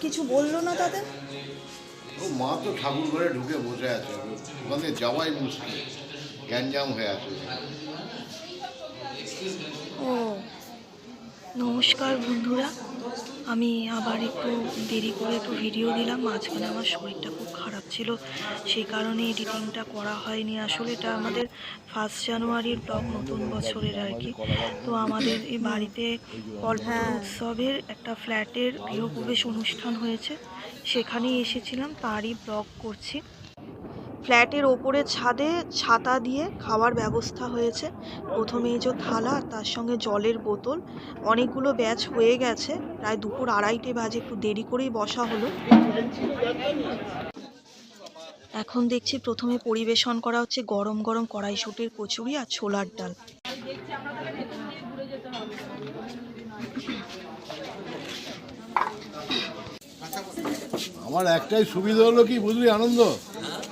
কিছু বলল না তাদের? ও মা তো ঠাকুর ঘরে ঢুকে বসে আছে। মানে যাওয়াই মুশকিল। গ্যাঞ্জাম হয়ে আছে। ও। নমস্কার বন্ধুরা। আমি আবার একটু দেরি করে একটু ভিডিও দিলাম। মাঝখানে আমার শরীরটা খুব খারাপ ছিল। সেই কারণে এডিটিংটা করা হয়নি। আসলে এটা আমাদের ফার্স্ট জানুয়ারির ব্লগ নতুন বছরের আর কি। তো আমাদের এই বাড়িতে অল্প উৎসবের একটা ফ্ল্যাটের গৃহপ্রবেশ অনুষ্ঠান হয়েছে। সেখানেই এসেছিলাম তারই ব্লগ করছি। ফ্ল্যাটের ওপরে ছাদে ছাতা দিয়ে খাওয়ার ব্যবস্থা হয়েছে। প্রথমে এই যে থালা, তার সঙ্গে জলের বোতল, অনেকগুলো ব্যাচ হয়ে গেছে। প্রায় দুপুর আড়াইটে বাজে, একটু দেরি করেই বসা হলো। এখন দেখছি প্রথমে পরিবেশন করা হচ্ছে গরম গরম কড়াইশুটির কচুরি আর ছোলার ডাল। আমার একটাই সুবিধা হলো কি বুঝলি আনন্দ?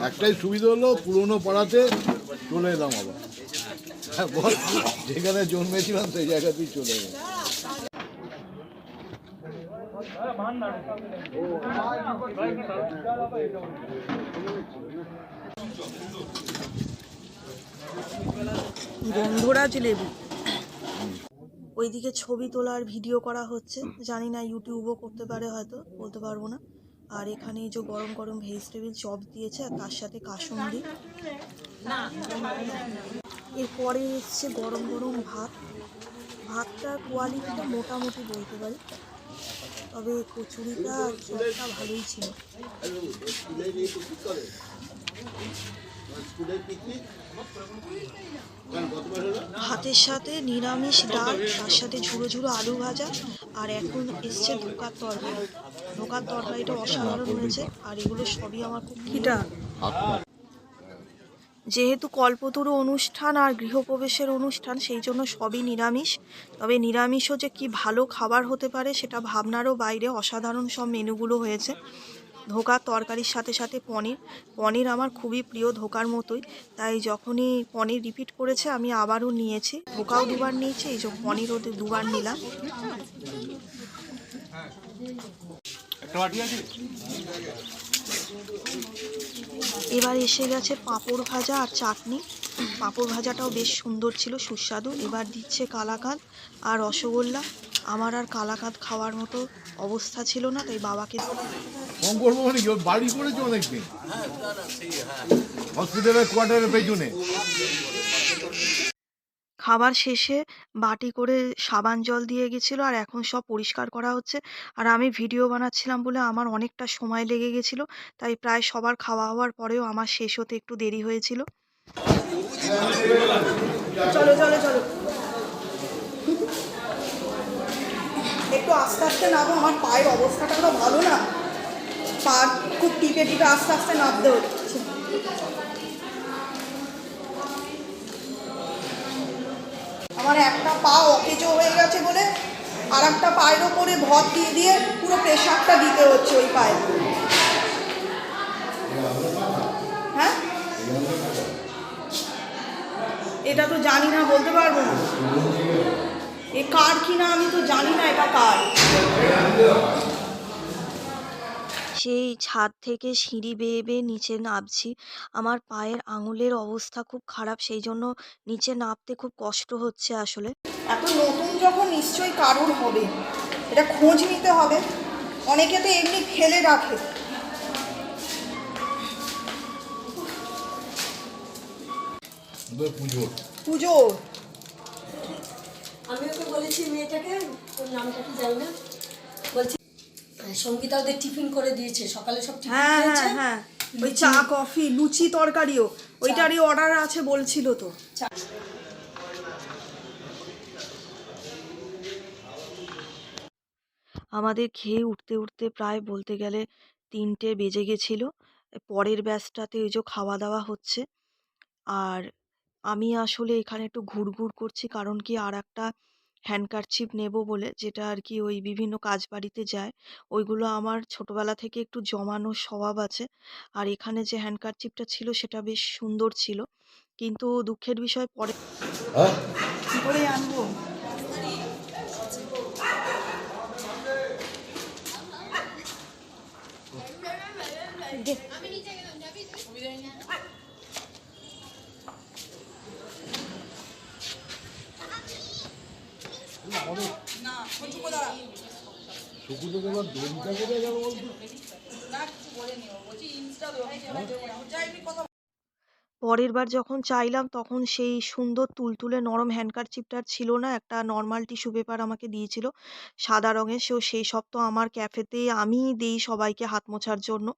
একটাই সুবিধা হলো পুরনো পাড়াতে চলে এলাম আবার। হ্যাঁ, বল যেখানে জন্মেছিলাম সেই জায়গাতেই চলে এলাম। গন্ধরাজ লেবু ওইদিকে ছবি তোলার ভিডিও করা হচ্ছে। জানি না ইউটিউবও করতে পারে হয়তো, বলতে পারব না। আর এখানে এই যে গরম গরম ভেজিটেবিল চপ দিয়েছে আর তার সাথে কাসুন্দি এরপরে এসছে গরম গরম ভাত। ভাতটার কোয়ালিটিটা মোটামুটি বলতে পারি। তবে কচুরিটা ভালোই ছিল। ভাতের সাথে নিরামিষ ডাল তার সাথে ঝুড়ো ঝুড়ো আলু ভাজা আর এখন এসছে ধোকার তরকারি। ধোকার তরকারিটা অসাধারণ হয়েছে আর এগুলো সবই আমার খুব যেহেতু কল্পতরু অনুষ্ঠান আর গৃহপ্রবেশের অনুষ্ঠান সেই জন্য সবই নিরামিষ। তবে নিরামিষও যে কি ভালো খাবার হতে পারে সেটা ভাবনারও বাইরে অসাধারণ সব মেনুগুলো হয়েছে। ধোকার তরকারির সাথে সাথে পনির। পনির আমার খুবই প্রিয় ধোকার মতোই। তাই যখনই পনির রিপিট করেছে আমি আবারও নিয়েছি। ধোকাও দুবার নিয়েছি এই যে পনির ওদের দুবার নিলাম। এবার এসে গেছে পাঁপড় ভাজা আর চাটনি। পাঁপড় ভাজাটাও বেশ সুন্দর ছিল সুস্বাদু। এবার দিচ্ছে কালাকাঁদ আর রসগোল্লা। আমার আর কালাকাঁদ খাওয়ার মতো অবস্থা ছিল না তাই বাবাকে কম করব মানে কি বাড়ি করেছে অনেকদিন। হসপিটালের কোয়ার্টারের পেছনে। খাবার শেষে বাটি করে সাবান জল দিয়ে গেছিল আর এখন সব পরিষ্কার করা হচ্ছে। আর আমি ভিডিও বানাচ্ছিলাম বলে আমার অনেকটা সময় লেগে গেছিল তাই প্রায় সবার খাওয়া হওয়ার পরেও আমার শেষ হতে একটু দেরি হয়েছিল। চলো চলো চলো। একটু আস্তে আস্তে নামো আমার পায়ের অবস্থাটা তো ভালো না। পা খুব টিপে টিপে আস্তে আস্তে নামতে হচ্ছে। আমার একটা পা অকেজো হয়ে গেছে বলে আর একটা পায়ের ওপরে ভর দিয়ে দিয়ে পুরো প্রেশারটা দিতে হচ্ছে ওই পায়ে। হ্যাঁ? এটা তো জানি না, বলতে পারব না। এ কার কিনা আমি তো জানি না এটা কার। সেই ছাদ থেকে সিঁড়ি বেয়ে বেয়ে নিচে নামছি। আমার পায়ের আঙুলের অবস্থা খুব খারাপ সেই জন্য নিচে নামতে খুব কষ্ট হচ্ছে আসলে। এত নতুন যখন নিশ্চয়ই কারোর হবে এটা খোঁজ নিতে হবে। অনেকে তো এমনি ফেলে রাখে। পুজো। পুজো। আমি ওকে বলেছি মেয়েটাকে ওর নামটা কি জানি না। বলছি সঙ্গীতা ওদের টিফিন করে দিয়েছে সকালে সব টিফিন হ্যাঁ হ্যাঁ হ্যাঁ। ওই চা কফি লুচি তরকারিও ওইটারই অর্ডার আছে বলছিল তো। চা- আমাদের খেয়ে উঠতে উঠতে প্রায় বলতে গেলে তিনটে বেজে গেছিল। পরের ব্যাচটাতে ওই যে খাওয়া দাওয়া হচ্ছে। আর আমি আসলে এখানে একটু ঘুরঘুর করছি কারণ কি আর একটা হ্যান্ডকারচিপ নেব বলে যেটা আর কি ওই বিভিন্ন কাজ বাড়িতে যায় ওইগুলো আমার ছোটবেলা থেকে একটু জমানো স্বভাব আছে। আর এখানে যে হ্যান্ডকারচিপটা ছিল সেটা বেশ সুন্দর ছিল। কিন্তু দুঃখের বিষয় পরে হ্যাঁ? কী করে আনব? শুকুতে তোমার দড়িটা কোথায় গেল বলতো? পরের বার যখন চাইলাম তখন সেই সুন্দর তুলতুলে নরম হ্যান্ডকারচিপটা আর ছিল না একটা নর্মাল টিস্যু পেপার আমাকে দিয়েছিল সাদা রঙের সেও সেই সব তো আমার ক্যাফেতে আমিই দিই সবাইকে হাত মোছার জন্য।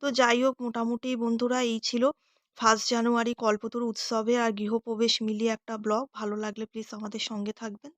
তো যাই হোক মোটামুটি বন্ধুরা এই ছিল ফার্স্ট জানুয়ারি কল্পতরু উৎসবে আর গৃহপ্রবেশ মিলিয়ে একটা ব্লগ ভালো লাগলে প্লিজ আমাদের সঙ্গে থাকবেন।